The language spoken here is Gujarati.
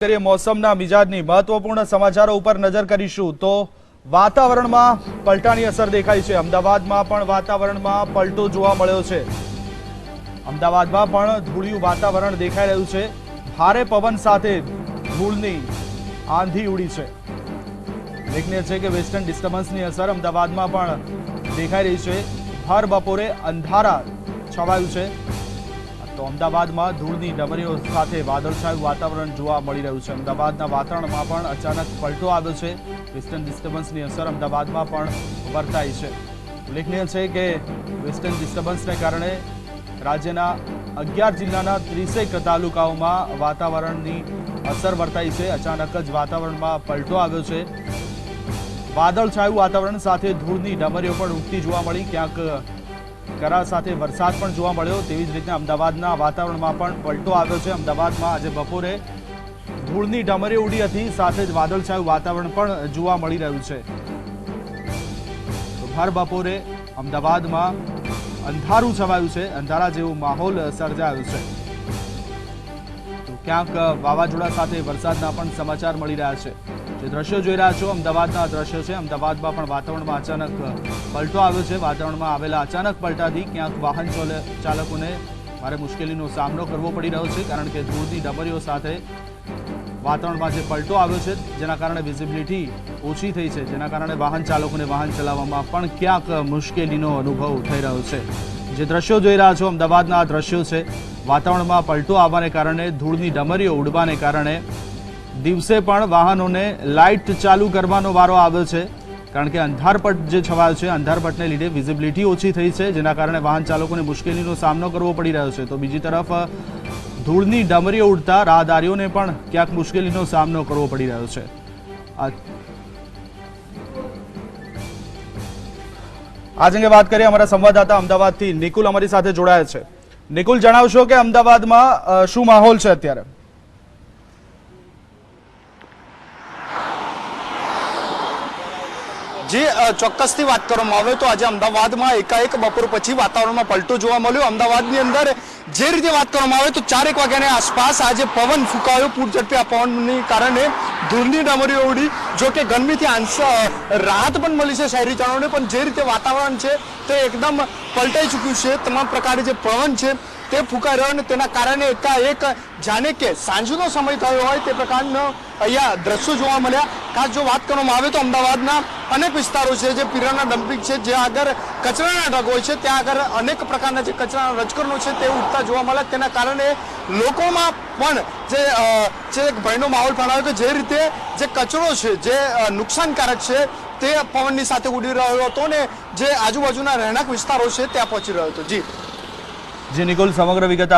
કરીએ મોસમના મિજાજની મહત્વપૂર્ણ સમાચારો ઉપર નજર કરીશું તો વાતાવરણમાં પલટાની અસર દેખાય છે. અમદાવાદમાં પણ વાતાવરણમાં પલટો જોવા મળ્યો છે. અમદાવાદમાં પણ ધૂળિયું વાતાવરણ દેખાઈ રહ્યું છે. ભારે પવન સાથે ધૂળની આંધી ઉડી છે. ઉલ્લેખનીય છે કે વેસ્ટર્ન ડિસ્ટર્બન્સની અસર અમદાવાદમાં પણ દેખાઈ રહી છે. ભર બપોરે અંધારા છવાયું છે. તો અમદાવાદમાં ધૂળની ડમરીઓ સાથે વાદળછાયું વાતાવરણ જોવા મળી રહ્યું છે. અમદાવાદના વાતાવરણમાં પણ અચાનક પલટો આવ્યો છે. વેસ્ટર્ન ડિસ્ટર્બન્સની અસર અમદાવાદમાં પણ વર્તાઈ છે. ઉલ્લેખનીય છે કે વેસ્ટર્ન ડિસ્ટર્બન્સને કારણે રાજ્યના અગિયાર જિલ્લાના ત્રીસેક તાલુકાઓમાં વાતાવરણની અસર વર્તાઈ છે. અચાનક જ વાતાવરણમાં પલટો આવ્યો છે. વાદળછાયું વાતાવરણ સાથે ધૂળની ડમરીઓ પણ ઉગતી જોવા મળી. ક્યાંક કરા સાથે વરસાદ પણ જોવા મળ્યો. તેવી જ રીતે અમદાવાદના વાતાવરણમાં પણ પલટો આવ્યો છે. અમદાવાદમાં આજે બપોરે ધૂળની ડમરી ઉડી હતી. સાથે જ વાદળછાયું વાતાવરણ પણ જોવા મળી રહ્યું છે. ભર બપોરે અમદાવાદમાં અંધારું છવાયું છે. અંધારા જેવો માહોલ સર્જાયો છે. તો ક્યાંક વાવાઝોડા સાથે વરસાદના પણ સમાચાર મળી રહ્યા છે. જે દ્રશ્યો જોઈ રહ્યા છો, અમદાવાદના દ્રશ્યો છે. અમદાવાદમાં પણ વાતાવરણમાં અચાનક પલટો આવ્યો છે. વાતાવરણમાં આવેલા અચાનક પલટાથી ક્યાંક વાહન ચાલ- ચાલકોને ભારે મુશ્કેલીનો સામનો કરવો પડી રહ્યો છે, કારણ કે ધૂળની ડમરીઓ સાથે વાતાવરણમાં જે પલટો આવ્યો છે, જેના કારણે વિઝિબિલિટી ઓછી થઈ છે. જેના કારણે વાહન ચાલકોને વાહન ચલાવવામાં પણ ક્યાંક મુશ્કેલીનો અનુભવ થઈ રહ્યો છે. જે દ્રશ્યો જોઈ રહ્યા છો, અમદાવાદના આ દ્રશ્યો છે. વાતાવરણમાં પલટો આવવાને કારણે, ધૂળની ડમરીઓ ઉડવાને કારણે દિવસે પણ વાહનોને લાઇટ ચાલુ કરવાનો વારો આવ્યો છે. કારણ કે અંધારપટ જે છવાયો છે, અંધારપટને લીધે વિઝિબિલિટી ઓછી થઈ છે, જેના કારણે વાહન ચાલકોને મુશ્કેલીનો સામનો કરવો પડી રહ્યો છે. તો બીજી તરફ, ધૂળની ડમરીઓ ઉડતા રાહદારીઓને પણ ક્યાંક મુશ્કેલીનો સામનો કરવો પડી રહ્યો છે. આજ અંગે વાત કરીએ અમારા સંવાદદાતા અમદાવાદથી નિકુલ અમારી સાથે જોડાયા છે. નિકુલ, જણાવશો કે અમદાવાદમાં શું માહોલ છે અત્યારે? જે ચોક્કસથી વાત કરવામાં આવે તો આજે અમદાવાદમાં એકાએક બપોર પછી વાતાવરણમાં પલટો જોવા મળ્યો. અમદાવાદની અંદર જે રીતે વાત કરવામાં આવે તો ચારેક વાગ્યાની આસપાસ આજે પવન ફૂંકાયો. પૂર આ પવનની કારણે ધૂળની ડમરીઓ ઉડી જો કે ગરમીથી અ, રાહત પણ મળી છે શહેરીજનોને પણ જે રીતે વાતાવરણ છે તે એકદમ પલટાઈ ચૂક્યું છે. તમામ પ્રકારે જે પવન છે તે ફૂંકાઈ રહ્યો અને તેના કારણે એકાએક જાણે કે સાંજનો સમય થયો હોય તે પ્રકારનો અહીંયા દ્રશ્યો જોવા મળ્યા. ખાસ જો વાત કરવામાં આવે તો અમદાવાદના અનેક વિસ્તારો છે જે પીરાના ડમ્પિંગ છે જે આગળ કચરાના ઢગ હોય છે, ત્યાં આગળ અનેક પ્રકારના જે કચરાના રજકરણો છે તે ઉઠતા જોવા મળે. તેના કારણે લોકોમાં પણ જે જે એક ભયનો માહોલ ફેલાયો કે જે રીતે જે કચરો છે, જે નુકસાનકારક છે, તે પવનની સાથે ઉડી રહ્યો હતો ને જે આજુબાજુના રહેણાંક વિસ્તારો છે, ત્યાં પહોંચી રહ્યો હતો. જી. જી, નિકુલ, સમગ્ર વિગત